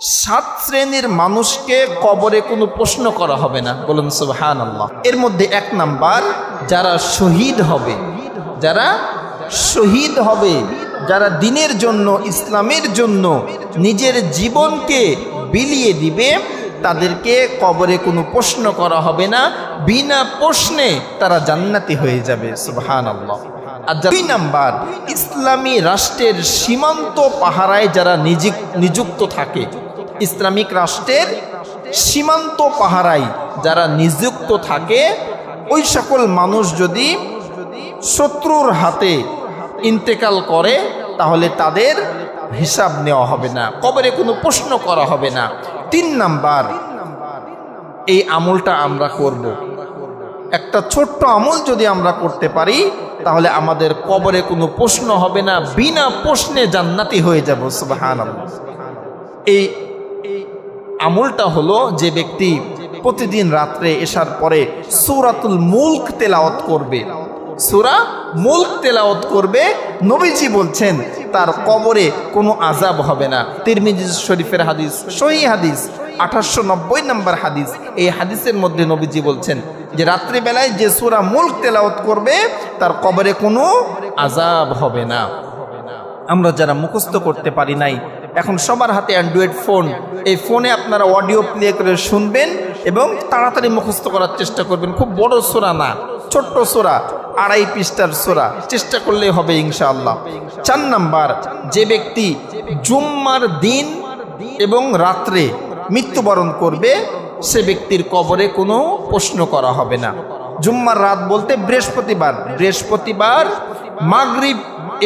সাত শ্রেণির মানুষকে কবরে কোনো প্রশ্ন করা হবে না। বলুন সুবহান আল্লাহ এর মধ্যে এক নাম্বার, যারা শহীদ হবে, যারা শহীদ হবে, যারা দিনের জন্য, ইসলামের জন্য নিজের জীবনকে বিলিয়ে দিবে, তাদেরকে কবরে কোনো প্রশ্ন করা হবে না। বিনা প্রশ্নে তারা জান্নাতি হয়ে যাবে সুবহান আল্লাহ আর দুই নাম্বার, ইসলামী রাষ্ট্রের সীমান্ত পাহারায় যারা নিযুক- নিযুক্ত থাকে ইসলামিক রাষ্ট্রের সীমান্ত পাহারায় যারা নিযুক্ত থাকে, ওই সকল মানুষ যদি শত্রুর হাতে ইন্তেকাল করে, তাহলে তাদের হিসাব নেওয়া হবে না, কবরে কোনো প্রশ্ন করা হবে না তিন নাম্বার, এই আমলটা আমরা করব। একটা ছোট্ট আমল যদি আমরা করতে পারি, তাহলে আমাদের কবরে কোনো প্রশ্ন হবে না, বিনা প্রশ্নে জান্নাতি হয়ে যাব সুবাহান এই আমলটা হলো যে ব্যক্তি প্রতিদিন রাত্রে এসার পরে সুরাতুল মুলক তেলাওয়াত করবে। সুরা মুলক তেলাওয়াত করবে, নবীজি বলছেন, তার কবরে কোনো আজাব হবে না। তিরমিজি শরীফের হাদিস, সহি হাদিস আঠাশশো নব্বই নম্বর হাদিস, এই হাদিসের মধ্যে নবীজি বলছেন যে, রাত্রিবেলায় যে সুরা মুলক তেলাওয়াত করবে, তার কবরে কোনো আজাব হবে না। আমরা যারা মুখস্থ করতে পারি নাই এখন সবার হাতে অ্যান্ড্রয়েড ফোন এই ফোনে আপনারা অডিও প্লে করে শুনবেন এবং তাড়াতাড়ি মুখস্থ করার চেষ্টা করবেন। খুব বড় সোরা না, ছোট্ট সোরা, আড়াই পৃষ্ঠার সোরা। চেষ্টা করলেই হবে ইনশাআল্লাহ। চার নাম্বার, যে ব্যক্তি জুম্মার দিন এবং রাত্রে মৃত্যুবরণ করবে, সে ব্যক্তির কবরে কোনো প্রশ্ন করা হবে না। জুম্মার রাত বলতে বৃহস্পতিবার। বৃহস্পতিবার, মাগরিব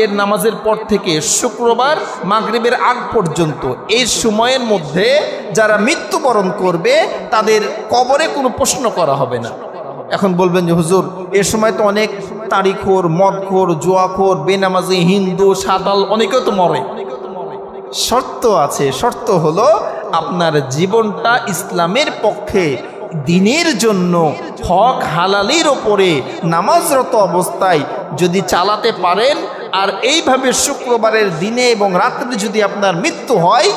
এর নামাজের পর থেকে শুক্রবার মাগরিবের আগ পর্যন্ত, এই সময়ের মধ্যে যারা মৃত্যুবরণ করবে, তাদের কবরে কোনো প্রশ্ন করা হবে না। এখন বলবেন যে, হুজুর, এ সময় তো অনেক তারিখোর মদখোর, জুয়াখোর, বেনামাজি, হিন্দু সাঁতাল অনেকেও তো মরে। শর্ত আছে, শর্ত হলো আপনার জীবনটা ইসলামের পক্ষে দিনের জন্য হক হালালির ওপরে নামাজরত অবস্থায় যদি চালাতে পারেন আর এইভাবে শুক্রবারের দিনে এবং রাত্রে যদি আপনার মৃত্যু হয়,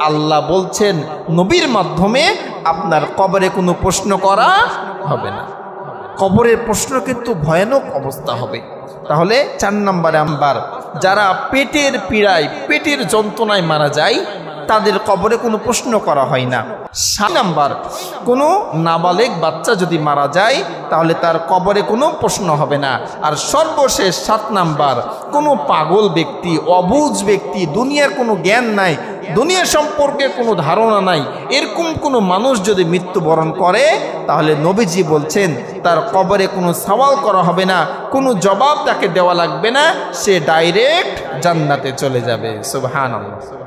আল্লাহ বলছেন, নবীর মাধ্যমে আপনার কবরে কোনো প্রশ্ন করা হবে না। কবরের প্রশ্ন কিন্তু ভয়ানক অবস্থা হবে। তাহলে চার নম্বরে আম্বার যারা পেটের পীড়ায়, পেটের যন্ত্রণায় মারা যায় তাদের কবরে কোনো প্রশ্ন করা হয় না। সাত নাম্বার, কোনো নাবালেক বাচ্চা যদি মারা যায়, তাহলে তার কবরে কোনো প্রশ্ন হবে না। আর সর্বশেষ সাত নাম্বার, কোনো পাগল ব্যক্তি, অবুজ ব্যক্তি, দুনিয়ার কোনো জ্ঞান নাই, দুনিয়া সম্পর্কে কোনো ধারণা নাই, এরকম কোনো মানুষ যদি মৃত্যুবরণ করে, তাহলে নবীজি বলছেন, তার কবরে কোনো সওয়াল করা হবে না, কোনো জবাব তাকে দেওয়া লাগবে না, সে ডাইরেক্ট জান্নাতে চলে যাবে। সুবহানাল্লাহ।